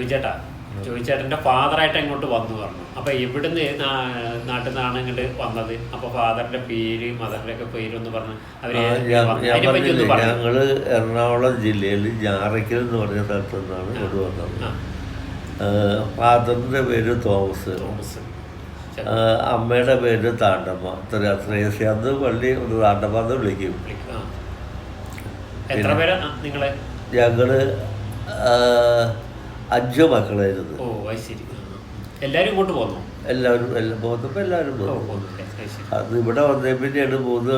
ചോദിച്ചേട്ടാ. Father ഫാദറായിട്ട് ഇങ്ങോട്ട് വന്നു പറഞ്ഞു. അപ്പോൾ ഇവിടുന്ന് നാട്ടിൽ നിന്നാണ് ഇങ്ങോട്ട് വന്നത്? അപ്പോൾ ഫാദറിന്റെ പേര് മദറിന്റെ ഒക്കെ പേര് ഒന്ന് പറഞ്ഞു അവർ ഞങ്ങൾ എറണാകുളം ജില്ലയിൽ ഞാറയ്ക്കൽ എന്ന് പറഞ്ഞ സ്ഥലത്തു നിന്നാണ് വന്നത്. ഫാദറിന്റെ ഫാദറിന്റെ പേര് തോമസ്. തോമസ്. അമ്മയുടെ പേര് താണ്ടമ്മ. ത്ര- ത്രേസ്യ അന്ന് പള്ളി ഒരു താണ്ടമ്മ എന്ന് വിളിക്കും. ഞങ്ങൾ അഞ്ച് മക്കളായിരുന്നു ഓ അത് ശരി. ആ, ആ. ഇങ്ങോട്ട് പോന്നു? എല്ലാവരും എല്ലാം പോകുന്നപ്പോൾ എല്ലാവരും ഓ പോകും പോന്നു അല്ലേ? അത് ഇവിടെ വന്നേ പിന്നെയാണ് മൂന്ന്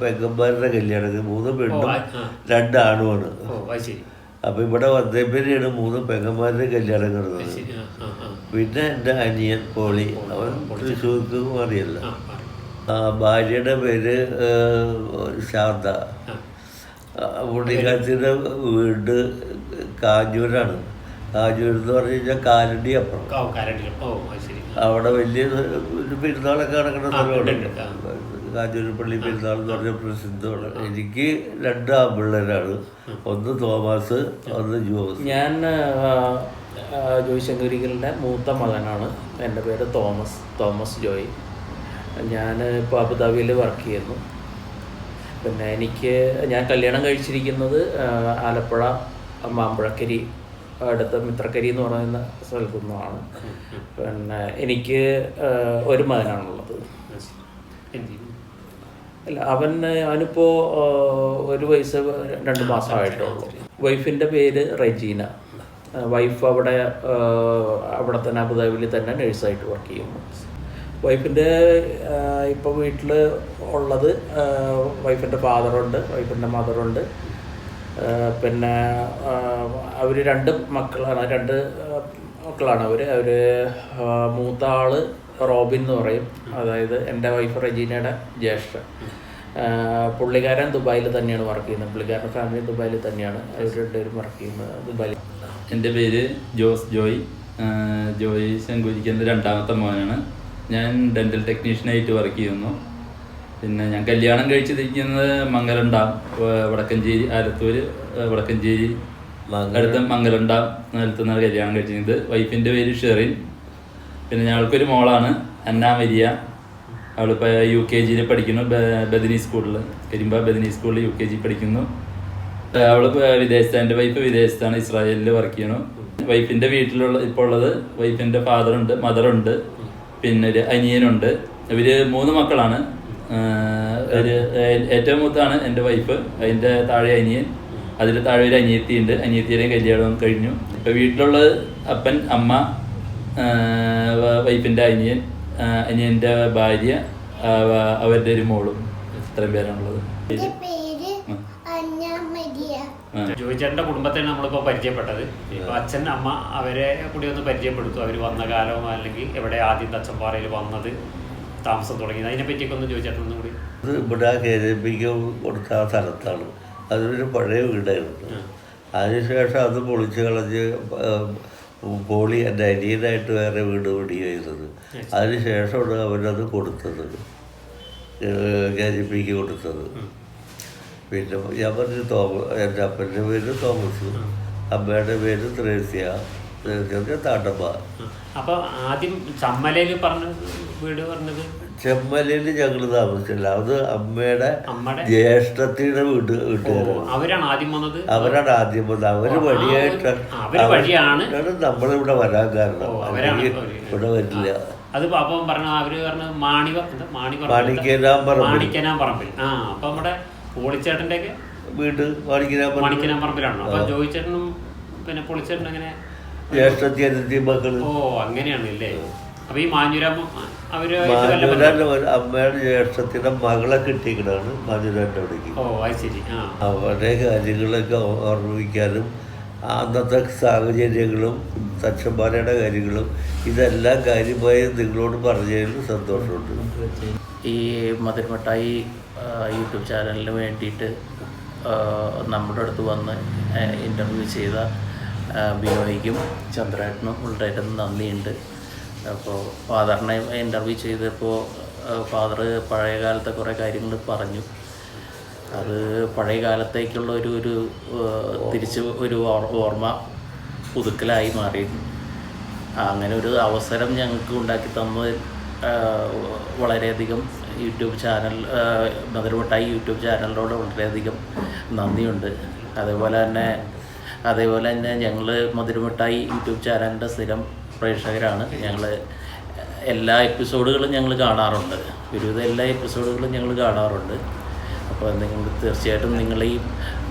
പെങ്ങന്മാരുടെ കല്യാണം. മൂന്ന് പെണ്ണും ആ, ആ. രണ്ട് ആണുമാണ്. ഓ അത് ശരി. അപ്പൊ ഇവിടെ വന്നേ പിന്നെയാണ് മൂന്ന് പെങ്ങന്മാരുടെ കല്യാണം കിടന്നത് നടന്നത് പിന്നെ എന്റെ അനിയൻ പോളി. അവൻ. തൃശ്ശൂർക്ക് മാറിയല്ല. ആ. ഭാര്യയുടെ പേര് ശാന്ത. ഉണ്ണിക്കാച്ചിന്റെ വീട് കാഞ്ഞൂരാണ്. എന്ന് പറഞ്ഞു കഴിഞ്ഞാൽ കാലടി അപ്പുറം. അവിടെ വലിയ ഒരു പെരുന്നാളൊക്കെ നടക്കുന്ന സ്ഥലമാണ്. പള്ളി പെരുന്നാൾ എന്ന് പറഞ്ഞ പ്രസിദ്ധമാണ്. എനിക്ക് രണ്ട് ആമ്പിള്ളേരാണ് ഒന്ന് തോമസ് ഒന്ന് ജോസ്. ഞാൻ ജോയ് ശങ്കരിക്കലിന്റെ മൂത്ത മകനാണ്. എന്റെ പേര് തോമസ് തോമസ് ജോയ്. ഞാൻ ഇപ്പോൾ അബുദാബിയിൽ വർക്ക് ചെയ്യുന്നു. പിന്നെ എനിക്ക് ഞാൻ കല്യാണം കഴിച്ചിരിക്കുന്നത് ആലപ്പുഴ മാമ്പഴക്കരി അടുത്ത മിത്രക്കരി എന്ന് പറയുന്ന സ്ഥലത്തു നിന്നാണ് പിന്നെ എനിക്ക് ഒരു മകനാണുള്ളത്. അല്ല അവൻ അവനിപ്പോൾ ഒരു വയസ്സ് രണ്ട് മാസമായിട്ടുള്ളൂ വൈഫിന്റെ പേര് റെജീന. വൈഫ് അവിടെ അവിടെ തന്നെ അബുദാബിയിൽ തന്നെ നഴ്സായിട്ട് വർക്ക് ചെയ്യുന്നു. വൈഫിന്റെ ഇപ്പോൾ വീട്ടിൽ ഉള്ളത് വൈഫിന്റെ ഫാദറുണ്ട് വൈഫിന്റെ മദറുണ്ട് പിന്നെ അവർ രണ്ട് മക്കളാണ് രണ്ട് മക്കളാണ് അവർ അവർ മൂത്ത ആൾ റോബിൻ എന്ന് പറയും. അതായത് എന്റെ വൈഫ് റെജീനയുടെ ജ്യേഷ്ഠ പുള്ളിക്കാരൻ ദുബായിൽ തന്നെയാണ് വർക്ക് ചെയ്യുന്നത്. പുള്ളിക്കാരന്റെ ഫാമിലി ദുബായിൽ തന്നെയാണ്. അവർ രണ്ടുപേരും വർക്ക് ചെയ്യുന്നത് ദുബായിൽ. എന്റെ പേര് ജോസ് ജോയ്. ജോയി ശങ്കുരിക്കുന്ന രണ്ടാമത്തെ മോനാണ്. ഞാൻ ഡെന്റൽ ടെക്നീഷ്യനായിട്ട് വർക്ക് ചെയ്യുന്നു. പിന്നെ ഞാൻ കല്യാണം കഴിച്ചിരിക്കുന്നത് മംഗലം ഡാം വടക്കഞ്ചേരി ആലത്തൂര് വടക്കഞ്ചേരി വടക്കഞ്ചേരി മംഗലം. അടുത്ത മംഗലണ്ടാം നിലത്തുനിന്നാണ് കല്യാണം കഴിച്ചിരുന്നത് വൈഫിന്റെ പേര് ഷെറിൻ. പിന്നെ ഞങ്ങൾക്കൊരു മോളാണ് അന്ന മരിയ. അവളിപ്പോൾ യു കെ ജിയിൽ പഠിക്കുന്നു ബദിനി സ്കൂളിൽ കരിമ്പ ബദനി സ്കൂളിൽ യു കെ ജി പഠിക്കുന്നു. അവൾ വിദേശത്താണ് എന്റെ വൈഫ് വിദേശത്താണ് ഇസ്രായേലിൽ വർക്ക് ചെയ്യണു വൈഫിന്റെ വീട്ടിലുള്ള ഇപ്പോൾ ഉള്ളത് വൈഫിന്റെ ഫാദറുണ്ട് മദറുണ്ട് പിന്നെ ഒരു അനിയനുണ്ട്. ഇവർ മൂന്ന് മക്കളാണ്. ഒരു ഏറ്റവും മൂത്താണ് എന്റെ വൈഫ് അതിന്റെ താഴെ അനിയൻ. അതിൽ താഴെ ഒരു അനിയത്തി ഉണ്ട് അനിയത്തിയുടെയും കല്യാണം കഴിഞ്ഞു. ഇപ്പം വീട്ടിലുള്ളത് അപ്പൻ അമ്മ വൈഫിന്റെ അനിയൻ അനിയന്റെ ഭാര്യ അവരുടെ ഒരു മോളും. ഇത്രയും പേരാണുള്ളത്. ജോയിച്ചേട്ടന്റെ കുടുംബത്തെയാണ് നമ്മളിപ്പോൾ പരിചയപ്പെട്ടത്. ഇപ്പോൾ അച്ഛൻ അമ്മ അവരെ കൂടി ഒന്ന് പരിചയപ്പെടുത്തും. അവർ വന്ന കാലം അല്ലെങ്കിൽ എവിടെ ആദ്യം തച്ചമ്പാറയിൽ വന്നത്. താമസം തുടങ്ങിയത്. അതിനെ പറ്റിയൊക്കെ ഒന്ന് ചോദിച്ചേട്ടൻ ഒന്നും കൂടി ഇത് ഇവിടെ കേരളിപ്പിക്ക് കൊടുത്ത ആ സ്ഥലത്താണ്. അതൊരു പഴയ വീടായിരുന്നു. അതിനുശേഷം അത് പൊളിച്ച് കളഞ്ഞ് പോളി എന്റെ അനിയനായിട്ട് വേറെ വീട് പിടിയായിരുന്നത് അതിനുശേഷമാണ് അവരത് കൊടുത്തത്. കേരളിപ്പിക്ക് കൊടുത്തത്. പിന്നെ ഞാൻ പറഞ്ഞു തോമസ് എന്റെ അപ്പന്റെ പേര് തോമസ് അമ്മയുടെ പേര് ത്രേസ്യ ത്രേസ്യ താണ്ടമ്മ. അപ്പോൾ ആദ്യം ചമ്മലയിൽ പറഞ്ഞ വീട് പറഞ്ഞത്? ചെമ്മലയിൽ ഞങ്ങൾ താമസിച്ചില്ല അത് അമ്മയുടെ ജ്യേഷ്ഠത്തിയുടെ വീട് വീട്ടുകാരാണ് അവരാണ് ആദ്യം വന്നത്? അവരാണ് ആദ്യം വന്നത്. അവർ വഴിയായിട്ട് വഴിയാണ്. നമ്മളിവിടെ വരാൻ കാരണം. ഇവിടെ വരില്ല. അത് അപ്പം പറഞ്ഞ അവർ പറഞ്ഞ മാണിവ എന്താ? മാണി മാണിക്കനാൻ പറമ്പിൽ. ആ അപ്പൊ നമ്മുടെ പോളിച്ചേട്ടന്റെ ഒക്കെ വീട് മാണിക്കനാൻ പറമ്പിലാണോ അപ്പൊ ജോയിച്ചേട്ടനും പിന്നെ പൊളിച്ചേട്ടനും അങ്ങനെ ജ്യേഷ്ഠത്തി മക്കൾ. ഓ അങ്ങനെയാണ് അല്ലേ അപ്പൊ ഈ അമ്മയുടെ ജ്യേഷ്ഠത്തിന്റെ മകളെ കിട്ടിയിട്ടാണ് മാഞ്ഞുരാന്റെ അവിടേക്ക്. ഓ അത് ശരി. ആ. അവരുടെ കാര്യങ്ങളൊക്കെ ഓർമ്മിക്കാനും അന്നത്തെ സാഹചര്യങ്ങളും തച്ചന്മാരുടെ കാര്യങ്ങളും ഇതെല്ലാം കാര്യമായി നിങ്ങളോട് പറഞ്ഞതിൽ സന്തോഷമുണ്ട്. ഈ മധുരമിഠായി യൂട്യൂബ് ചാനലിന് വേണ്ടിയിട്ട് നമ്മുടെ അടുത്ത് വന്ന് ഇന്റർവ്യൂ ചെയ്ത ബിനോയിക്കും ചന്ദ്രേട്ടനും വളരെയധികം നന്ദിയുണ്ട്. അപ്പോൾ ഫാദറിനെ ഇന്റർവ്യൂ ചെയ്തപ്പോൾ ഫാദർ പഴയ കാലത്തെ കുറേ കാര്യങ്ങൾ പറഞ്ഞു. അത് പഴയ കാലത്തേക്കുള്ള ഒരു ഒരു തിരിച്ച് ഒരു ഓർമ്മ പുതുക്കലായി മാറി. അങ്ങനെ ഒരു അവസരം ഞങ്ങൾക്ക് ഉണ്ടാക്കി തന്നത് വളരെയധികം യൂട്യൂബ് ചാനൽ മധുരമിഠായി യൂട്യൂബ് ചാനലിനോട് വളരെയധികം നന്ദിയുണ്ട്. അതേപോലെ തന്നെ അതേപോലെ തന്നെ ഞങ്ങൾ മധുരമിട്ടായി യൂട്യൂബ് ചാനലിന്റെ സ്ഥിരം പ്രേക്ഷകരാണ്. ഞങ്ങൾ എല്ലാ എപ്പിസോഡുകളും ഞങ്ങൾ കാണാറുണ്ട്. ഒരുവിധം എല്ലാ എപ്പിസോഡുകളും ഞങ്ങൾ കാണാറുണ്ട്. അപ്പോൾ നിങ്ങൾ തീർച്ചയായിട്ടും നിങ്ങൾ ഈ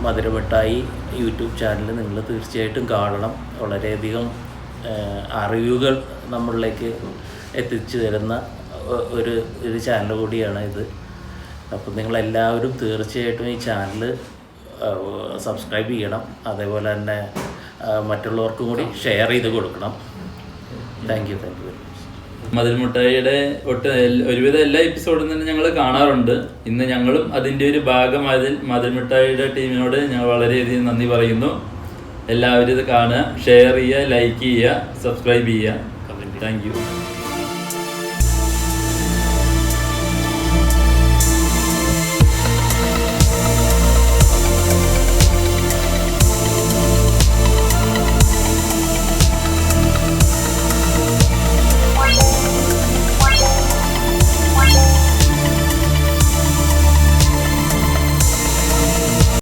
മധുരമിട്ടായി യൂട്യൂബ് ചാനൽ നിങ്ങൾ തീർച്ചയായിട്ടും കാണണം. വളരെയധികം അറിവുകൾ നമ്മളിലേക്ക് എത്തിച്ചു തരുന്ന ഒരു ഒരു ചാനൽ കൂടിയാണ് ഇത്. അപ്പോൾ നിങ്ങളെല്ലാവരും തീർച്ചയായിട്ടും ഈ ചാനൽ സബ്സ്ക്രൈബ് ചെയ്യണം. അതേപോലെ തന്നെ മറ്റുള്ളവർക്കും കൂടി ഷെയർ ചെയ്ത് കൊടുക്കണം. Thank you thank you very മതിൽമുട്ടായിയുടെ ഒട്ട് ഒരുവിധ ഒരുവിധം എല്ലാ എപ്പിസോഡും തന്നെ ഞങ്ങൾ കാണാറുണ്ട്. ഇന്ന് ഞങ്ങളും അതിന്റെ ഒരു ഭാഗമായതിൽ മതിൽമുട്ടായിയുടെ ടീമിനോട് ഞങ്ങൾ വളരെയധികം നന്ദി പറയുന്നു. എല്ലാവരും ഇത് കാണുക ഷെയർ ചെയ്യുക ലൈക്ക് ചെയ്യുക സബ്സ്ക്രൈബ് ചെയ്യുക. Thank you